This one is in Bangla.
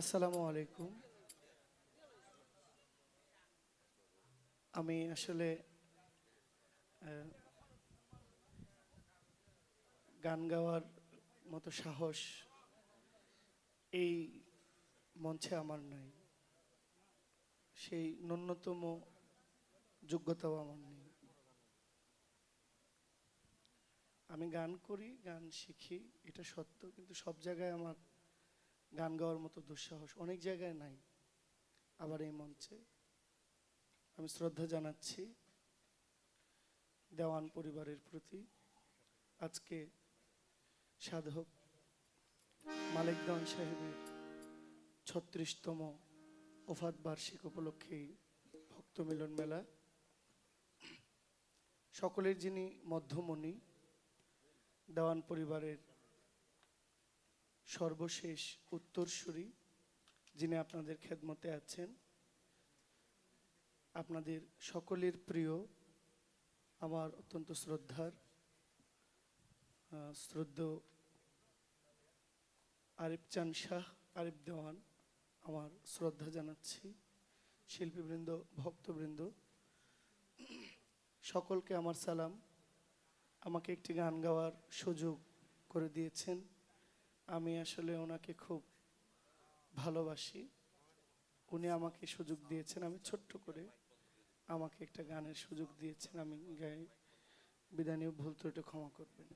আসসালামু আলাইকুম। আমি আসলে গান গাওয়ার মতো সাহস এই মঞ্চে আমার নাই। সেই ন্যূনতম যোগ্যতাও আমার নেই। আমি গান করি, গান শিখি, এটা সত্য, কিন্তু সব জায়গায় আমার গান গাওয়ার মতো দুঃসাহস অনেক জায়গায় নাই, আবার এই মঞ্চে। আমি শ্রদ্ধা জানাচ্ছি দেওয়ান পরিবারের প্রতি। আজকে সাধক মালিক দেওয়ান সাহেবের ছত্রিশতম ওফাত বার্ষিক উপলক্ষে ভক্ত মিলন মেলা। সকলের যিনি মধ্যমণি, দেওয়ান পরিবারের সর্বশেষ উত্তরসূরি, যিনি আপনাদের খেদমতে আছেন, আপনাদের সকলের প্রিয়, আমার অত্যন্ত শ্রদ্ধার শ্রদ্ধ আরিফ চান শাহ, আরিফ দেওয়ান, আমার শ্রদ্ধা জানাচ্ছি, শিল্পীবৃন্দ, ভক্তবৃন্দ, সকলকে আমার সালাম। আমাকে একটি গান গাওয়ার সুযোগ করে দিয়েছেন। আমি আসলে ওনাকে খুব ভালোবাসি। উনি আমাকে সুযোগ দিয়েছেন, আমি ছোট্ট করে আমাকে একটা গানের সুযোগ দিয়েছেন, আমি গাই বিদানীয় ভুল ত্রুটি ক্ষমা করবেন।